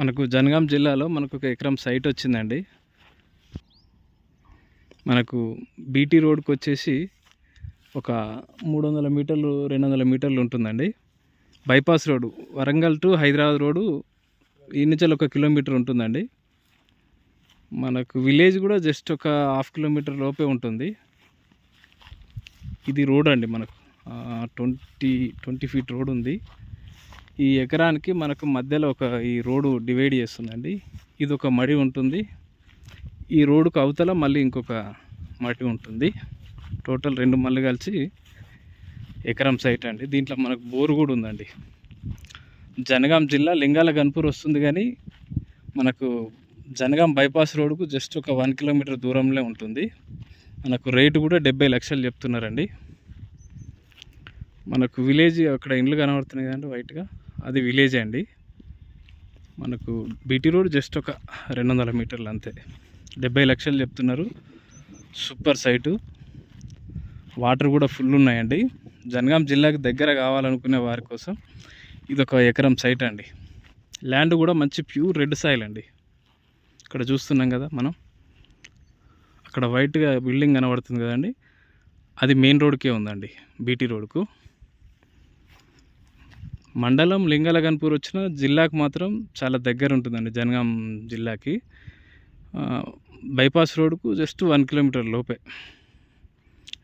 మనకు జనగాం జిల్లాలో మనకు ఒక ఎకరం సైట్ వచ్చిందండి. మనకు బీటీ రోడ్కి వచ్చేసి ఒక మూడు వందల మీటర్లు రెండు వందల మీటర్లు ఉంటుందండి. Bypass road Warangal to Hyderabad road ఈ నుంచి ఒక కిలోమీటర్ ఉంటుందండి. మనకు విలేజ్ కూడా జస్ట్ ఒక హాఫ్ కిలోమీటర్ లోపే ఉంటుంది. ఇది రోడ్ అండి మనకు. ట్వంటీ ట్వంటీ ఫీట్ రోడ్ ఉంది. ఈ ఎకరానికి మనకు మధ్యలో ఒక ఈ రోడ్డు డివైడ్ చేస్తుందండి. ఇది ఒక మడి ఉంటుంది. ఈ రోడ్డుకు అవతల మళ్ళీ ఇంకొక మడి ఉంటుంది. టోటల్ రెండు మళ్ళీ కలిసి ఎకరం సైట్ అండి. దీంట్లో మనకు బోరు కూడా ఉందండి. జనగాం జిల్లా లింగాల గన్పూర్ వస్తుంది కానీ మనకు జనగాం బైపాస్ రోడ్కు జస్ట్ ఒక వన్ కిలోమీటర్ దూరంలో ఉంటుంది. మనకు రేటు కూడా డెబ్బై లక్షలు చెప్తున్నారండి. మనకు విలేజ్ అక్కడ ఇండ్లు కనబడుతున్నాయి కదండి వైట్గా అది విలేజ్ అండి. మనకు బీటీ రోడ్ జస్ట్ ఒక రెండు వందల మీటర్లు అంతే. డెబ్బై లక్షలు చెప్తున్నారు. Super site. వాటర్ కూడా ఫుల్ ఉన్నాయండి. జనగాం జిల్లాకి దగ్గర కావాలనుకునే వారి కోసం ఇది ఒక ఎకరం సైట్ అండి. ల్యాండ్ కూడా మంచి ప్యూర్ రెడ్ సాయిల్ అండి. ఇక్కడ చూస్తున్నాం కదా మనం. అక్కడ వైట్గా బిల్డింగ్ కనబడుతుంది కదండి. అది మెయిన్ రోడ్కే ఉందండి బీటీ రోడ్కు. మండలం లింగాలగన్పూర్ వచ్చిన జిల్లాకు మాత్రం చాలా దగ్గర ఉంటుందండి జనగాం జిల్లాకి. బైపాస్ రోడ్కు జస్ట్ వన్ కిలోమీటర్ లోపే.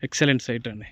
ఎక్సలెంట్ సైట్ అండి.